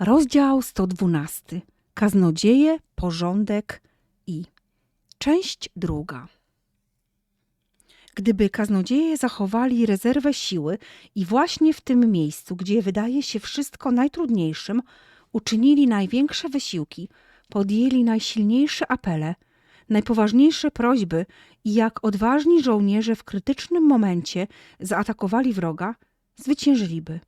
Rozdział 112. Kaznodzieje, porządek i część druga. Gdyby kaznodzieje zachowali rezerwę siły i właśnie w tym miejscu, gdzie wydaje się wszystko najtrudniejszym, uczynili największe wysiłki, podjęli najsilniejsze apele, najpoważniejsze prośby i jak odważni żołnierze w krytycznym momencie zaatakowali wroga, zwyciężyliby.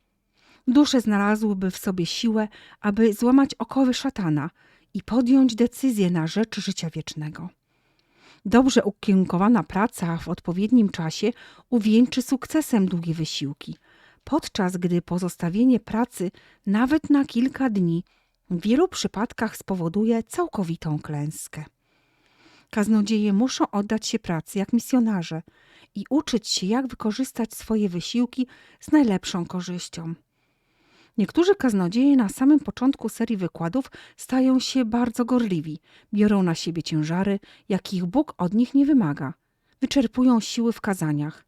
Dusze znalazłyby w sobie siłę, aby złamać okowy szatana i podjąć decyzję na rzecz życia wiecznego. Dobrze ukierunkowana praca w odpowiednim czasie uwieńczy sukcesem długie wysiłki, podczas gdy pozostawienie pracy nawet na kilka dni w wielu przypadkach spowoduje całkowitą klęskę. Kaznodzieje muszą oddać się pracy jak misjonarze i uczyć się, jak wykorzystać swoje wysiłki z najlepszą korzyścią. Niektórzy kaznodzieje na samym początku serii wykładów stają się bardzo gorliwi, biorą na siebie ciężary, jakich Bóg od nich nie wymaga, wyczerpują siły w kazaniach,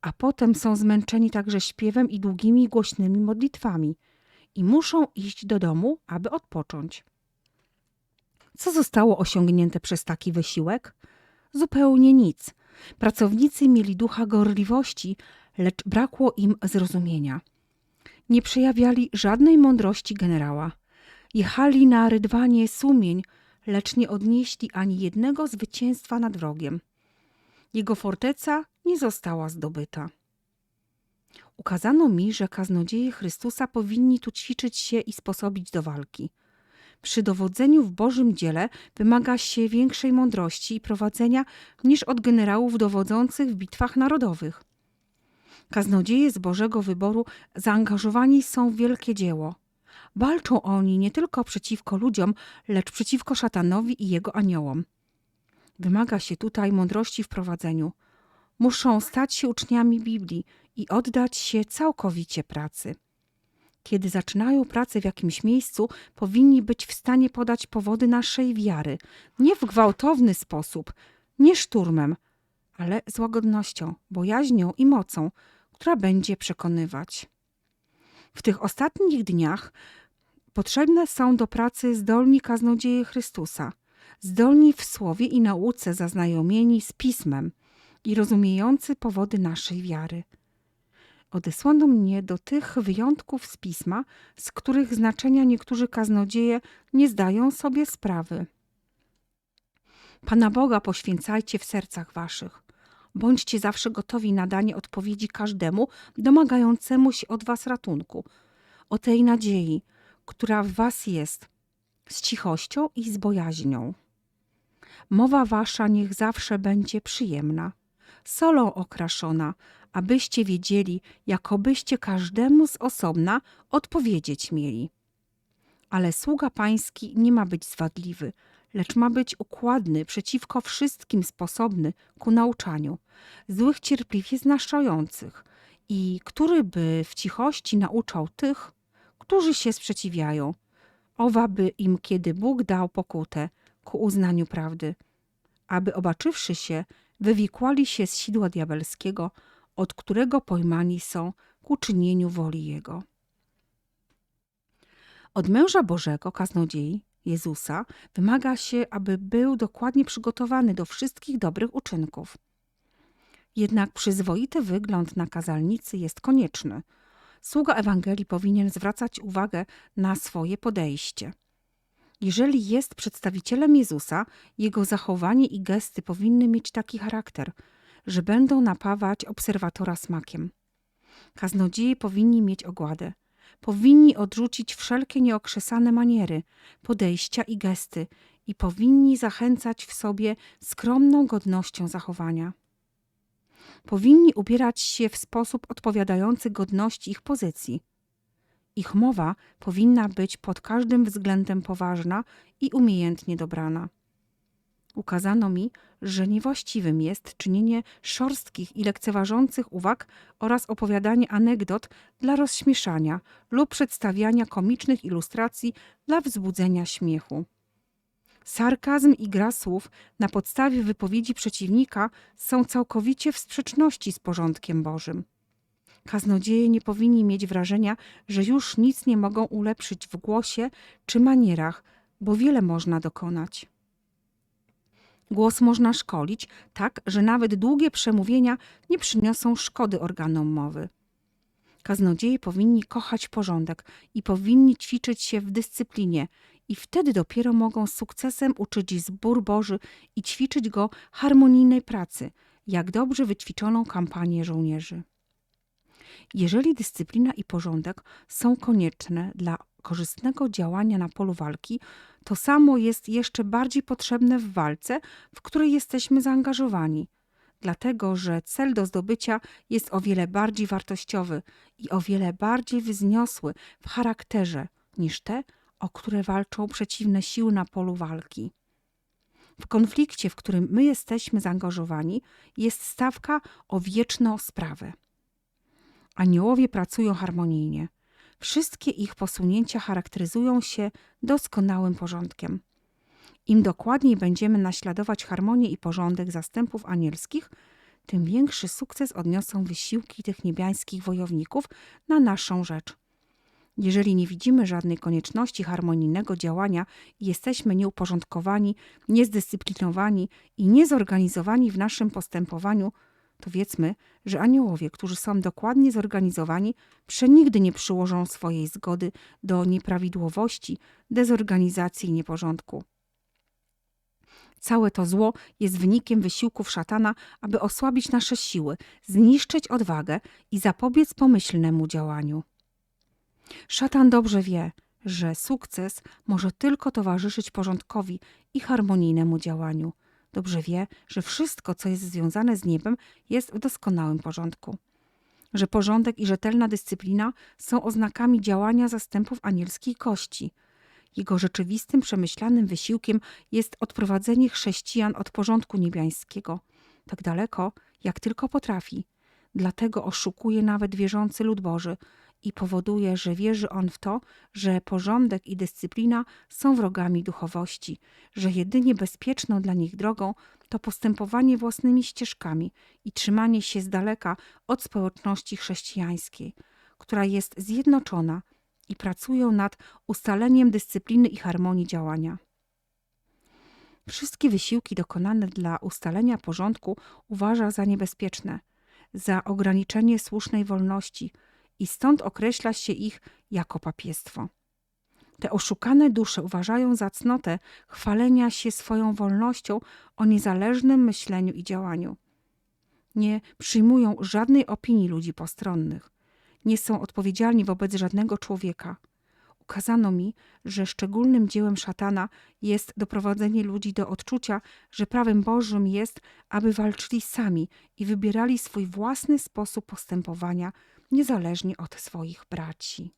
a potem są zmęczeni także śpiewem i długimi, głośnymi modlitwami i muszą iść do domu, aby odpocząć. Co zostało osiągnięte przez taki wysiłek? Zupełnie nic. Pracownicy mieli ducha gorliwości, lecz brakło im zrozumienia nie przejawiali żadnej mądrości generała. Jechali na rydwanie sumień, lecz nie odnieśli ani jednego zwycięstwa nad wrogiem. Jego forteca nie została zdobyta. Ukazano mi, że kaznodzieje Chrystusa powinni tu ćwiczyć się i sposobić do walki. Przy dowodzeniu w Bożym dziele wymaga się większej mądrości i prowadzenia niż od generałów dowodzących w bitwach narodowych. Kaznodzieje z Bożego wyboru zaangażowani są w wielkie dzieło. Walczą oni nie tylko przeciwko ludziom, lecz przeciwko szatanowi i jego aniołom. Wymaga się tutaj mądrości w prowadzeniu. Muszą stać się uczniami Biblii i oddać się całkowicie pracy. Kiedy zaczynają pracę w jakimś miejscu, powinni być w stanie podać powody naszej wiary, nie w gwałtowny sposób, nie szturmem, ale z łagodnością, bojaźnią i mocą, która będzie przekonywać. W tych ostatnich dniach potrzebne są do pracy zdolni kaznodzieje Chrystusa, zdolni w słowie i nauce zaznajomieni z Pismem i rozumiejący powody naszej wiary. Odesłano mnie do tych wyjątków z Pisma, z których znaczenia niektórzy kaznodzieje nie zdają sobie sprawy. Pana Boga poświęcajcie w sercach waszych. Bądźcie zawsze gotowi na danie odpowiedzi każdemu domagającemu się od was ratunku. O tej nadziei, która w was jest, z cichością i z bojaźnią. Mowa wasza niech zawsze będzie przyjemna, solą okraszona, abyście wiedzieli, jakobyście każdemu z osobna odpowiedzieć mieli. Ale sługa pański nie ma być zwadliwy, lecz ma być układny, przeciwko wszystkim sposobny ku nauczaniu, złych cierpliwie znaszających i który by w cichości nauczał tych, którzy się sprzeciwiają, owa by im kiedy Bóg dał pokutę ku uznaniu prawdy, aby obaczywszy się, wywikłali się z sidła diabelskiego, od którego pojmani są ku czynieniu woli Jego. Od męża Bożego, kaznodziei, Jezusa wymaga się, aby był dokładnie przygotowany do wszystkich dobrych uczynków. Jednak przyzwoity wygląd na kazalnicy jest konieczny. Sługa Ewangelii powinien zwracać uwagę na swoje podejście. Jeżeli jest przedstawicielem Jezusa, jego zachowanie i gesty powinny mieć taki charakter, że będą napawać obserwatora smakiem. Kaznodzieje powinni mieć ogładę powinni odrzucić wszelkie nieokrzesane maniery, podejścia i gesty i powinni zachęcać w sobie skromną godnością zachowania. Powinni ubierać się w sposób odpowiadający godności ich pozycji. Ich mowa powinna być pod każdym względem poważna i umiejętnie dobrana. Ukazano mi, że niewłaściwym jest czynienie szorstkich i lekceważących uwag oraz opowiadanie anegdot dla rozśmieszania lub przedstawiania komicznych ilustracji dla wzbudzenia śmiechu. Sarkazm i gra słów na podstawie wypowiedzi przeciwnika są całkowicie w sprzeczności z porządkiem Bożym. Kaznodzieje nie powinni mieć wrażenia, że już nic nie mogą ulepszyć w głosie czy manierach, bo wiele można dokonać. Głos można szkolić tak, że nawet długie przemówienia nie przyniosą szkody organom mowy. Kaznodzieje powinni kochać porządek i powinni ćwiczyć się w dyscyplinie, i wtedy dopiero mogą z sukcesem uczyć zbór Boży i ćwiczyć go harmonijnej pracy, jak dobrze wyćwiczoną kampanię żołnierzy. Jeżeli dyscyplina i porządek są konieczne dla korzystnego działania na polu walki, to samo jest jeszcze bardziej potrzebne w walce, w której jesteśmy zaangażowani, dlatego że cel do zdobycia jest o wiele bardziej wartościowy i o wiele bardziej wzniosły w charakterze niż te, o które walczą przeciwne siły na polu walki. W konflikcie, w którym my jesteśmy zaangażowani, jest stawka o wieczną sprawę. Aniołowie pracują harmonijnie. Wszystkie ich posunięcia charakteryzują się doskonałym porządkiem. Im dokładniej będziemy naśladować harmonię i porządek zastępów anielskich, tym większy sukces odniosą wysiłki tych niebiańskich wojowników na naszą rzecz. Jeżeli nie widzimy żadnej konieczności harmonijnego działania i jesteśmy nieuporządkowani, niezdyscyplinowani i niezorganizowani w naszym postępowaniu, to wiedzmy, że aniołowie, którzy są dokładnie zorganizowani, przenigdy nie przyłożą swojej zgody do nieprawidłowości, dezorganizacji i nieporządku. Całe to zło jest wynikiem wysiłków szatana, aby osłabić nasze siły, zniszczyć odwagę i zapobiec pomyślnemu działaniu. Szatan dobrze wie, że sukces może tylko towarzyszyć porządkowi i harmonijnemu działaniu. Dobrze wie, że wszystko, co jest związane z niebem, jest w doskonałym porządku. Że porządek i rzetelna dyscyplina są oznakami działania zastępów anielskiej kości. Jego rzeczywistym, przemyślanym wysiłkiem jest odprowadzenie chrześcijan od porządku niebiańskiego, tak daleko, jak tylko potrafi. Dlatego oszukuje nawet wierzący lud Boży i powoduje, że wierzy on w to, że porządek i dyscyplina są wrogami duchowości, że jedynie bezpieczną dla nich drogą to postępowanie własnymi ścieżkami i trzymanie się z daleka od społeczności chrześcijańskiej, która jest zjednoczona i pracują nad ustaleniem dyscypliny i harmonii działania. Wszystkie wysiłki dokonane dla ustalenia porządku uważa za niebezpieczne, za ograniczenie słusznej wolności i stąd określa się ich jako papiestwo. Te oszukane dusze uważają za cnotę chwalenia się swoją wolnością o niezależnym myśleniu i działaniu. Nie przyjmują żadnej opinii ludzi postronnych. Nie są odpowiedzialni wobec żadnego człowieka. Ukazano mi, że szczególnym dziełem szatana jest doprowadzenie ludzi do odczucia, że prawem Bożym jest, aby walczyli sami i wybierali swój własny sposób postępowania, niezależnie od swoich braci.